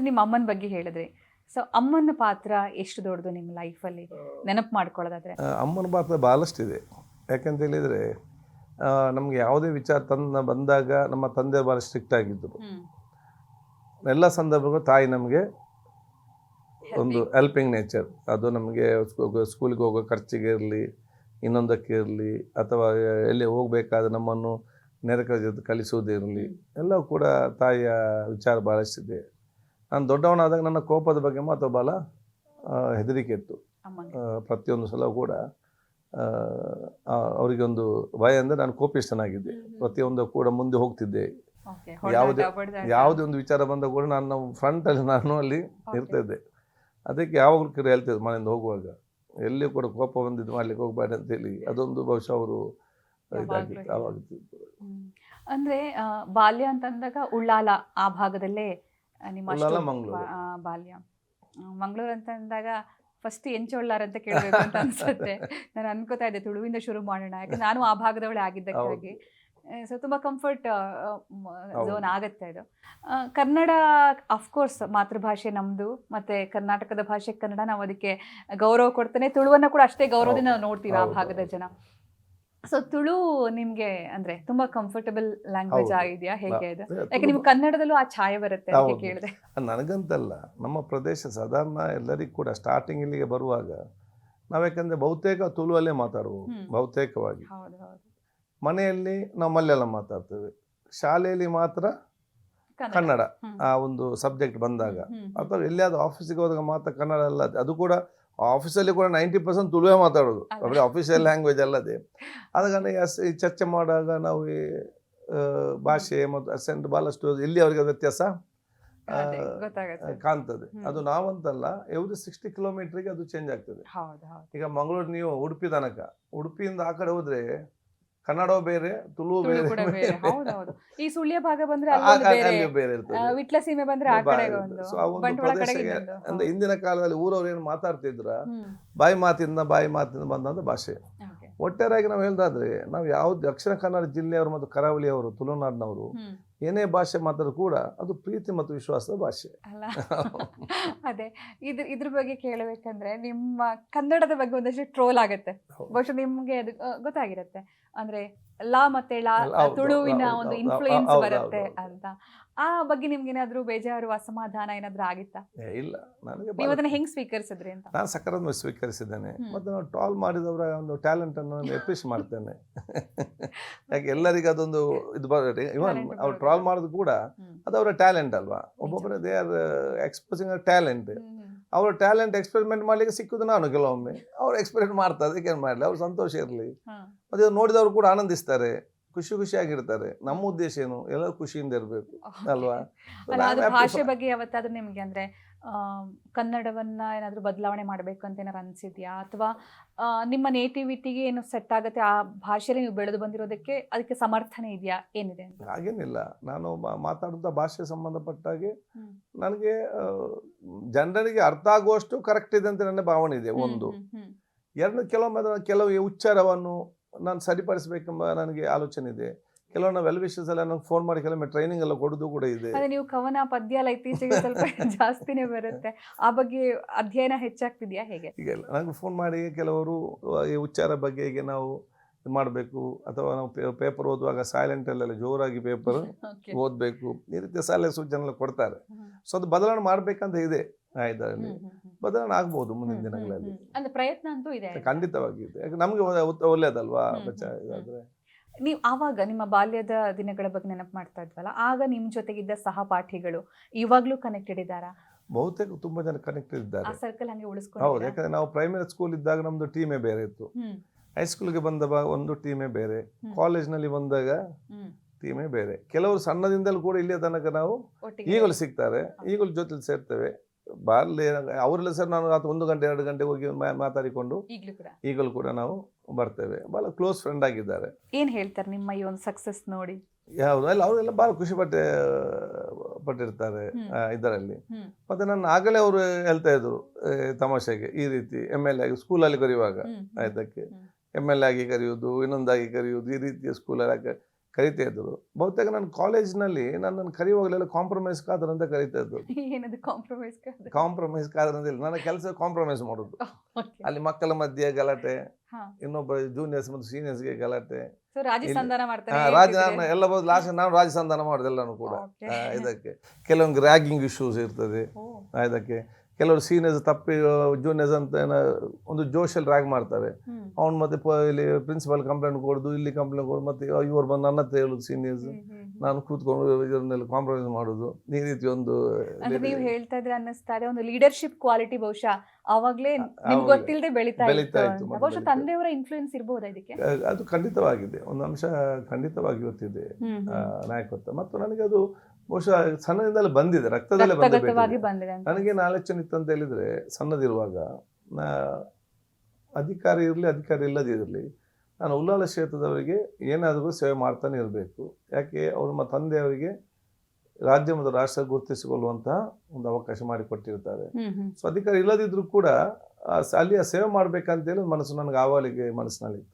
ಅಂದ್ರೆ ನಿಮ್ಮ ಅಮ್ಮನ ಬಗ್ಗೆ ಹೇಳಿದ್ರಿ. ಸೊ ಅಮ್ಮನ ಪಾತ್ರ ಎಷ್ಟು ದೊಡ್ಡದು ನಿಮ್ಮ ಲೈಫಲ್ಲಿ ನೆನಪು ಮಾಡ್ಕೊಳ್ಳೋದಾದ್ರೆ. ಅಮ್ಮನ ಪಾತ್ರ ಬಹಳಷ್ಟಿದೆ ಯಾಕಂತ ಹೇಳಿದ್ರೆ ನಮಗೆ ಯಾವುದೇ ವಿಚಾರ ತಂದ ಬಂದಾಗ ನಮ್ಮ ತಂದೆ ಭಾಳ ಸ್ಟ್ರಿಕ್ಟ್ ಆಗಿದ್ದರು. ಎಲ್ಲ ಸಂದರ್ಭಗಳು ತಾಯಿ ನಮಗೆ ಒಂದು ಹೆಲ್ಪಿಂಗ್ ನೇಚರ್ ಅದು ನಮಗೆ ಸ್ಕೂಲಿಗೆ ಹೋಗೋ ಖರ್ಚಿಗೆ ಇರಲಿ ಇನ್ನೊಂದಕ್ಕೆ ಇರಲಿ ಅಥವಾ ಎಲ್ಲಿ ಹೋಗಬೇಕಾದ್ರೆ ನಮ್ಮನ್ನು ನೆರೆಕರ ಜೊತೆ ಕಲಿಸೋದಿರಲಿ ಎಲ್ಲವೂ ಕೂಡ ತಾಯಿಯ ವಿಚಾರ ಭಾಳಷ್ಟಿದೆ ನಾನು ದೊಡ್ಡವನಾದಾಗ ನನ್ನ ಕೋಪದ ಬಗ್ಗೆ ಮಾತ್ರ ಭಾಳ ಆ, ಹೆದರಿಕೆ ಇತ್ತು. ಪ್ರತಿಯೊಂದು ಸಲ ಕೂಡ ಅವರಿಗೊಂದು ಭಯ ಅಂದರೆ ನಾನು ಕೋಪಿಸ್ತನಾಗಿದ್ದೆ ಪ್ರತಿಯೊಂದು ಕೂಡ ಮುಂದೆ ಹೋಗ್ತಿದ್ದೆ. ಯಾವುದೇ ಯಾವುದೇ ಒಂದು ವಿಚಾರ ಬಂದಾಗ ಕೂಡ ನಾನು ಫ್ರಂಟಲ್ಲಿ ನಾನು ಅಲ್ಲಿ ಇರ್ತಿದ್ದೆ. ಅದಕ್ಕೆ ಯಾವಾಗಲೂ ಕಿರು ಹೇಳ್ತಿದ್ದೆ ಮನೆಯಿಂದ ಹೋಗುವಾಗ ಎಲ್ಲಿ ಕೂಡ ಕೋಪ ಬಂದಿದ್ದು ಮಾಡ್ಲಿಕ್ಕೆ ಹೋಗ್ಬೇಡ ಅಂತೇಳಿ. ಅದೊಂದು ಬಹುಶಃ ಅವರು ಇದಾಗಿತ್ತು ಅಂದ್ರೆ ಬಾಲ್ಯ ಅಂತಂದಾಗ ಉಳ್ಳಾಲ ಆ ಭಾಗದಲ್ಲೇ ನಿಮ್ಮ ಬಾಲ್ಯ. ಮಂಗಳೂರು ಅಂತ ಅಂದಾಗ ಫಸ್ಟ್ ಎಂಚೋಳ್ಳಾರ್ ಅಂತ ಕೇಳಬೇಕು ಅಂತ ಅನ್ಸುತ್ತೆ. ನಾನು ಅನ್ಕೋತಾ ಇದ್ದೆ ತುಳುವಿಂದ ಶುರು ಮಾಡೋಣ. ಯಾಕಂದ್ರೆ ನಾನು ಆ ಭಾಗದವಳೆ ಆಗಿದ್ದಕ್ಕಾಗಿ. ಸೊ ತುಂಬಾ ಕಂಫರ್ಟ್ ಝೋನ್ ಆಗುತ್ತೆ ಇದು ಆ, ಕನ್ನಡ ಅಫ್ಕೋರ್ಸ್ ಮಾತೃಭಾಷೆ ನಮ್ದು. ಮತ್ತೆ ಕರ್ನಾಟಕದ ಭಾಷೆ ಕನ್ನಡ ನಾವು ಅದಕ್ಕೆ ಗೌರವ ಕೊಡ್ತೇನೆ. ತುಳುವನ್ನ ಕೂಡ ಅಷ್ಟೇ ಗೌರವದಿಂದ ನಾವು ನೋಡ್ತೀವಿ ಆ ಭಾಗದ ಜನ. ಸೊ ತುಳು ನಿಮ್ಗೆ ಅಂದ್ರೆ ತುಂಬಾ ಕಂಫರ್ಟಬಲ್ ಲ್ಯಾಂಗ್ವೇಜ್. ಆಗಿದೆಯಾ? ಹೇಗೆ ಇದೆ? ಯಾಕೆ ನಿಮ್ಗೆ ಕನ್ನಡದಲ್ಲೂ ಆ ಛಾಯೆ ಬರುತ್ತೆ. ಕೇಳಿದೆ. ನನಗಂತಲ್ಲ ನಮ್ಮ ಪ್ರದೇಶ ಸಾಧಾರಣ ಎಲ್ಲರಿಗೂ ಕೂಡ ಸ್ಟಾರ್ಟಿಂಗ್ ಇಲ್ಲಿಗೆ ಬರುವಾಗ ನಾವು ಯಾಕಂದ್ರೆ ಬಹುತೇಕ ತುಳುವಲ್ಲೇ ಮಾತಾಡುವು ಹ್ಮ್. ಬಹುತೇಕವಾಗಿ. ಮನೆಯಲ್ಲಿ ನಾವು ಮಲಯಾಳಂ ಮಾತಾಡ್ತೇವೆ. ಶಾಲೆಯಲ್ಲಿ ಮಾತ್ರ ಕನ್ನಡ. ಆ ಒಂದು ಸಬ್ಜೆಕ್ಟ್ ಬಂದಾಗ. ಅಥವಾ ಎಲ್ಲಿಯಾದ್ರೂ ಆಫೀಸಿಗೆ ಹೋದಾಗ ಮಾತ್ರ ಕನ್ನಡ ಅಲ್ಲ ಅದು ಕೂಡ ಆಫೀಸಲ್ಲಿ ಕೂಡ ನೈಂಟಿ ಪರ್ಸೆಂಟ್ ತುಳುವೇ ಮಾತಾಡೋದು. ಅಂದರೆ ಬರೀ ಅಫಿಷಿಯಲ್ ಲ್ಯಾಂಗ್ವೇಜ್ ಅಲ್ಲದೆ. ಆದ ಕಾರಣ ಈ ಚರ್ಚೆ ಮಾಡುವಾಗ ನಾವು ಈ ಭಾಷೆ ಮತ್ತು ಅಸೆಂಟ್ ಭಾಳಷ್ಟು ಇಲ್ಲಿ ಅವರಿಗೆ ವ್ಯತ್ಯಾಸ ಕಾಣ್ತದೆ. ಅದು ನಾವಂತಲ್ಲ ಎವ್ರಿ ಸಿಕ್ಸ್ಟಿ ಕಿಲೋಮೀಟ್ರಿಗೆ ಅದು ಚೇಂಜ್ ಆಗ್ತದೆ. ಈಗ ಮಂಗಳೂರು ನೀವು ಉಡುಪಿ ತನಕ ಉಡುಪಿಯಿಂದ ಆ ಕಡೆ ಹೋದ್ರೆ ಕನ್ನಡವೂ ಬೇರೆ ತುಳು ಬೇರೆ. ಈ ಸುಳ್ಯ ಭಾಗ ಬಂದ್ರೆ ಬೇರೆ ಅಲ್ಲಿ ಬೇರೆ ಇರ್ತದೆ. ವಿಟ್ಲ ಸೀಮೆ ಬಂದ್ರೆ ಆ ಬಾ- ಒಂದು ಸೊ ಆ ಒಂದು ಪ್ರದೇಶಕ್ಕೆ ಅಂದ್ರೆ ಹಿಂದಿನ ಕಾಲದಲ್ಲಿ ಊರವ್ರು ಏನು ಮಾತಾಡ್ತಿದ್ರ ಬಾಯಿ ಮಾತಿಂದ ಬಾಯಿ ಮಾತಿಂದ ಬಂದಂತ ಭಾಷೆ. ಒಟ್ಟಾರಾಗಿ ಒಟ್ಟಾರೆಯಾಗಿ ನಾವು ಹೇಳ್ದಾದ್ರೆ ನಾವು ಯಾವ ದಕ್ಷಿಣ ಕನ್ನಡ ಜಿಲ್ಲೆಯವರು ಮತ್ತು ಕರಾವಳಿಯವರು ತುಳುನಾಡಿನವರು. ಏನೇ ಭಾಷೆ ಮಾತಾಡೋ ಕೂಡ ಅದು ಪ್ರೀತಿ ಮತ್ತು ವಿಶ್ವಾಸದ ಭಾಷೆ. ಅಲ್ಲ. ಅದೇ. ಇದ್ರ ಇದ್ರ ಬಗ್ಗೆ ಕೇಳಬೇಕಂದ್ರೆ ನಿಮ್ಮ ಕನ್ನಡದ ಬಗ್ಗೆ ಒಂದಷ್ಟು ಟ್ರೋಲ್ ಆಗುತ್ತೆ. ಬಹುಶಃ ನಿಮ್ಗೆ ಅದು ಗೊತ್ತಾಗಿರುತ್ತೆ ಗೊತ್ತಾಗಿರತ್ತೆ. ಅಂದ್ರೆ ಲಾ ಮತ್ತೆ ಲಾ ತುಳುವಿನ ಒಂದು ಇನ್ಫ್ಲೂಯೆನ್ಸ್ ಬರುತ್ತೆ ಅಂತ. ಆ ಬಗ್ಗೆ ನಿಮ್ಗೆ ಏನಾದ್ರೂ ಬೇಜಾರು ಅಸಮಾಧಾನ ಏನಾದ್ರೂ ಆಗಿತ್ತಾ? ಇಲ್ಲ. ನನಗೆ ನೀವು ಅದನ್ನ ಹೆಂಗ್ ಸ್ವೀಕರಿಸಿದ್ರಿ ಅಂತ? ನಾನು ಸಕಾರಾತ್ಮಕ ಸ್ವೀಕರಿಸಿದ್ದೇನೆ. ಮತ್ತೆ ನಾನು ಟಾಲ್ ಮಾಡಿದವರ ಒಂದು ಟ್ಯಾಲೆಂಟ್ ಅನ್ನು ಎಪ್ರಿಷ್ ಮಾಡ್ತೇನೆ. ಯಾಕೆ ಎಲ್ಲರಿಗೂ ಅದೊಂದು ಇದು ಬರುತ್ತೆ ಇವನ್ ಅವ್ರು. ಟ್ರಾಲ್ ಮಾಡೋದು ಕೂಡ. ಅದು ಅವರ ಟ್ಯಾಲೆಂಟ್ ಅಲ್ವಾ? ಒಬ್ಬೊಬ್ಬರು they are expressing talent hmm, hmm. ಅವ್ರ ಟ್ಯಾಲೆಂಟ್ ಎಕ್ಸ್ಪೆರಿಮೆಂಟ್ ಮಾಡಲಿಕ್ಕೆ ಸಿಕ್ಕುದು ನಾನು ಕೆಲವೊಮ್ಮೆ. ಅವ್ರು ಎಕ್ಸ್ಪೆರಿಮೆಂಟ್ ಮಾಡ್ತಾರೆ ಅದಕ್ಕೆ ಏನು ಮಾಡಲಿ? ಅವ್ರು ಸಂತೋಷ ಇರಲಿ. ಮತ್ತು ನೋಡಿದವರು ಕೂಡ ಆನಂದಿಸ್ತಾರೆ. ಖುಷಿ ಖುಷಿಯಾಗಿರ್ತಾರೆ. ನಮ್ಮ ಉದ್ದೇಶ ಏನು? ಎಲ್ಲರೂ ಖುಷಿಯಿಂದ ಇರಬೇಕು. ಅಲ್ವಾ? ಭಾಷೆ ಬಗ್ಗೆ ಯಾವತ್ತಾದ್ರೂ ನಿಮ್ಗೆ ಅಂದ್ರೆ ಕನ್ನಡವನ್ನ ಏನಾದ್ರು ಬದಲಾವಣೆ ಮಾಡಬೇಕು ಅಂತ ಏನಾದ್ರು ಅನ್ಸಿದ್ಯಾ? ಅಥವಾ ನಿಮ್ಮ ನೇಟಿವಿಟಿಗೆ ಏನು ಸೆಟ್ ಆಗುತ್ತೆ? ಆ ಭಾಷೆಯಲ್ಲಿ ನೀವು ಬೆಳೆದು ಬಂದಿರೋದಕ್ಕೆ ಅದಕ್ಕೆ ಸಮರ್ಥನೆ ಇದೆಯಾ? ಏನಿದೆ ಹಾಗೇನಿಲ್ಲ. ನಾನು ಮಾತಾಡುವಂಥ ಭಾಷೆ ಸಂಬಂಧಪಟ್ಟಾಗೆ ನನಗೆ ಜನರಿಗೆ ಅರ್ಥ ಆಗುವಷ್ಟು ಕರೆಕ್ಟ್ ಇದೆ ಅಂತ ನನ್ನ ಭಾವನೆ ಇದೆ. ಒಂದು. ಎರಡು ಕೆಲವೊಮ್ಮೆ ಕೆಲವು ಉಚ್ಚಾರವನ್ನು ನಾನು ಸರಿಪಡಿಸಬೇಕೆಂಬ ನನಗೆ ಆಲೋಚನೆ ಇದೆ. ಕೆಲವೊಂದು ವೆಲ್ ವಿಶಸ್ ಎಲ್ಲ ನನಗೆ ಫೋನ್ ಮಾಡಿ ಕೆಲವೊಮ್ಮೆ ಟ್ರೈನಿಂಗ್ ಎಲ್ಲ ಕೊಡೋದು ಕೂಡ ಇದೆ. ಅದೇ ನೀವು ಕವನ ಪದ್ಯ ಎಲ್ಲ ಇತ್ತೀಚೆಗೆ ಸ್ವಲ್ಪ ಜಾಸ್ತಿನೇ ಬರುತ್ತೆ. ಆ ಬಗ್ಗೆ ಅಧ್ಯಯನ ಹೆಚ್ಚಾಗ್ತಿದೆಯಾ ಹೇಗೆ? ಈಗ ನನಗೆ ಫೋನ್ ಮಾಡಿ ಕೆಲವರು ಈ ಉಚ್ಚಾರ ಬಗ್ಗೆ ಹೀಗೆ ನಾವು ಇದು ಮಾಡಬೇಕು ಅಥವಾ ನಾವು ಪೇಪರ್ ಓದುವಾಗ ಸೈಲೆಂಟಲ್ಲೆಲ್ಲ ಜೋರಾಗಿ ಪೇಪರ್. ಓದಬೇಕು. ಈ ರೀತಿಯ ಸಲಹೆ ಸೂಚನೆ ಎಲ್ಲ ಕೊಡ್ತಾರೆ ಸೊ ಅದು ಬದಲಾವಣೆ ಮಾಡಬೇಕಂತ ಇದೆ ಆ ಇದರಲ್ಲಿ ಹ್ಮ್, ಹ್ಮ್, ಹ್ಮ್. ಬದಲಾವಣೆ ಆಗ್ಬೋದು ಮುಂದಿನ ದಿನಗಳಲ್ಲಿ. ಪ್ರಯತ್ನ ಅಂತೂ ಇದೆ ಖಂಡಿತವಾಗಿ ಇದೆ. ನಮಗೆ ಒಳ್ಳೇದಲ್ವಾ ಬಚ್ಚ ಇದಾದ್ರೆ? ನೀವು ಆವಾಗ ನಿಮ್ಮ ಬಾಲ್ಯದ ದಿನಗಳ ಬಗ್ಗೆ ನೆನಪು ಮಾಡ್ತಾ ಇದ್ವಲ್ಲ? ಆಗ ನಿಮ್ಮ ಜೊತೆಗಿದ್ದ ಸಹಪಾಠಿಗಳು ಇವಾಗಲೂ ಕನೆಕ್ಟೆಡ್ ಇದ್ದಾರಾ? ಬಹುತೇಕ ತುಂಬಾ ಜನ ಕನೆಕ್ಟೆಡ್ ಇದ್ದಾರೆ. ಸರ್ಕಲ್ ಹಂಗೆ ಹೌದು. ಯಾಕಂದ್ರೆ ನಾವು ಪ್ರೈಮರಿ ಸ್ಕೂಲ್ ಇದ್ದಾಗ ನಮ್ದು ಟೀಮೇ ಬೇರೆ ಇತ್ತು. ಹೈಸ್ಕೂಲ್ಗೆ ಬಂದಾಗ ಒಂದು ಟೀಮೇ ಬೇರೆ. ಕಾಲೇಜ್ ಕಾಲೇಜ್ನಲ್ಲಿ ಬಂದಾಗ ಟೀಮೇ ಬೇರೆ. ಕೆಲವರು ಸಣ್ಣದಿಂದಲೂ ಕೂಡ ಇಲ್ಲಿಯ ತನಕ ನಾವು ಈಗಲೂ ಸಿಗ್ತಾರೆ. ಈಗಲೂ ಜೊತೆಲಿ ಸೇರ್ತೇವೆ. ಬಾರ್ಲಿ ಅವರೆಲ್ಲ ಸರ್ ನಾನು ಒಂದು ಗಂಟೆ ಎರಡು ಗಂಟೆ ಹೋಗಿ ಮಾತಾಡಿಕೊಂಡು ಈಗ್ಲೂ ಕೂಡ. ನಾವು ಬರ್ತೇವೆ. ಭಾಳ ಕ್ಲೋಸ್ ಫ್ರೆಂಡ್ ಆಗಿದ್ದಾರೆ. ಏನು ಹೇಳ್ತಾರೆ ನಿಮ್ಮ ಈ ಒಂದು ಸಕ್ಸಸ್ ನೋಡಿ? ಯಾವುದು? ಅಲ್ಲ ಅವರೆಲ್ಲ ಭಾಳ ಖುಷಿ ಪಟ್ಟೆ ಪಟ್ಟಿರ್ತಾರೆ. ಇದರಲ್ಲಿ. ಮತ್ತೆ ನಾನು ಆಗಲೇ ಅವರು ಹೇಳ್ತಾ ಇದ್ರು ತಮಾಷೆಗೆ ಈ ರೀತಿ ಎಂ ಎಲ್ ಎ ಆಗಿ ಸ್ಕೂಲಲ್ಲಿ ಕರೆಯುವಾಗ. ಆಯ್ತಕ್ಕೆ. ಎಂ ಎಲ್ ಎ ಆಗಿ ಕರೆಯುವುದು ಇನ್ನೊಂದಾಗಿ ಕರೆಯುವುದು ಈ ರೀತಿಯ ಸ್ಕೂಲಲ್ಲಿ ಕರಿತಾ ಇದ್ದರು. ಬಹುತೇಕ ನಾನು ಕಾಲೇಜ್ನಲ್ಲಿ ನನ್ನನ್ನು ಕರೆಯುವಾಗಲೆಲ್ಲ ಕಾಂಪ್ರಮೈಸ್ ಕಾದರ್ ಅಂತ ಕರಿತಾ ಇದ್ದರು ಕಾಂಪ್ರಮೈಸ್ ಕಾಂಪ್ರಮೈಸ್ ಕಾದರ್? ಅಂತ ಇಲ್ಲ. ನನ್ನ ಕೆಲಸ ಕಾಂಪ್ರಮೈಸ್ ಮಾಡೋದು. ಅಲ್ಲಿ ಮಕ್ಕಳ ಮಧ್ಯೆ ಗಲಾಟೆ. ಇನ್ನೊಬ್ಬ ಜೂನಿಯರ್ಸ್ ಮತ್ತು ಸೀನಿಯರ್ಸ್ಗೆ ಗಲಾಟೆ. ಸೊ ರಾಜಿ ಇಲ್ಲಿ- ಸಂಧಾನ ಆ, ಮಾಡ್ತಾರೆ ರಾಜ ನಾನು ಎಲ್ಲ ಬೋದು ಲಾಸ್ಟ್ ನಾನು ರಾಜಸಂಧಾನ ಮಾಡೋದೆಲ್ಲನೂ ಕೂಡ. ಇದಕ್ಕೆ. ಕೆಲವೊಂದು ರ್ಯಾಗಿಂಗ್ ಇಶ್ಯೂಸ್ ಇರ್ತದೆ. ಇದಕ್ಕೆ. ಕೆಲವರು ಸೀನಿಯರ್ಸ್ ತಪ್ಪಿ ಜೂನಿಯರ್ಸ್ ಅಂತ ಏನೋ ಒಂದು ಜೋಶಲ್ಲಿ ರ್ಯಾಗ್ ಮಾಡ್ತಾರೆ. ಅವ್ನು ಮತ್ತೆ ಪ- ಇಲ್ಲಿ ಪ್ರಿನ್ಸಿಪಲ್ ಕಂಪ್ಲೇಂಟ್ ಕೊಡೋದು ಇಲ್ಲಿ ಕಂಪ್ಲೇಂಟ್ ಕೊಡೋದು ಮತ್ತೆ ಇವ್ರು ಬಂದು ನನ್ನ ಹತ್ರ ಹೇಳೋದು ಸೀನಿಯರ್ಸ್ ನಾನು ಕೂತ್ಕೊಂಡು ಇದನ್ನೆಲ್ಲ ಕಾಂಪ್ರಮೈಸ್ ಮಾಡೋದು. ಈ ರೀತಿ ಒಂದು ನೀವು ಹೇಳ್ತಾ ಇದ್ರೆ ಅನ್ನಿಸ್ತಾ ಇದೆ ಒಂದು ಲೀಡರ್ಶಿಪ್ ಕ್ವಾಲಿಟಿ ಬಹುಶಃ ಆವಾಗಲೇ ನಿಮ್ಗೆ ಗೊತ್ತಿಲ್ಲದೆ ಬೆಳಿತಾ ಬೆಳೀತಾ ಇತ್ತು ಬಹುಶಃ ತಂದೆಯವರ ಇನ್ಫ್ಲೂಯೆನ್ಸ್ ಇರಬಹುದು ಇದಕ್ಕೆ? ಅದು ಖಂಡಿತವಾಗಿದೆ. ಒಂದು ಅಂಶ ಖಂಡಿತವಾಗಿ ಗೊತ್ತಿದೆ ನಾಯಕತ್ವ. ಮತ್ತು ನನಗೆ ಅದು ಬಹುಶಃ ಸಣ್ಣದಿಂದಲೇ ಬಂದಿದೆ ರಕ್ತದಲ್ಲೇ ಬಂದಿದೆ. ನನಗೆ ಆಲೋಚನೆ ಇತ್ತು ಅಂತ. ಹೇಳಿದ್ರೆ ಸಣ್ಣದಿರುವಾಗ ಅಧಿಕಾರಿ ಇರಲಿ ಅಧಿಕಾರಿ ಇಲ್ಲದಿರಲಿ ನಾನು ಉಲ್ಲಾಲ ಕ್ಷೇತ್ರದವರಿಗೆ ಏನಾದರೂ ಸೇವೆ ಮಾಡ್ತಾನೆ ಇರಬೇಕು. ಯಾಕೆ? ಅವರು ನಮ್ಮ ತಂದೆಯವರಿಗೆ ರಾಜ್ಯ ಮತ್ತು ರಾಷ್ಟ್ರ ಗುರುತಿಸಿಕೊಳ್ಳುವಂತಹ ಒಂದು ಅವಕಾಶ ಮಾಡಿಕೊಟ್ಟಿರ್ತಾರೆ. ಸೊ ಅಧಿಕಾರಿ ಇಲ್ಲದಿದ್ರೂ ಕೂಡ ಆ ಸ- ಅಲ್ಲಿಯ ಸೇವೆ ಮಾಡ್ಬೇಕಂತೇಳಿ ಮನಸ್ಸು ನನಗೆ ಆವಾಗಲಿಗೆ ಮನಸ್ಸಿನಲ್ಲಿ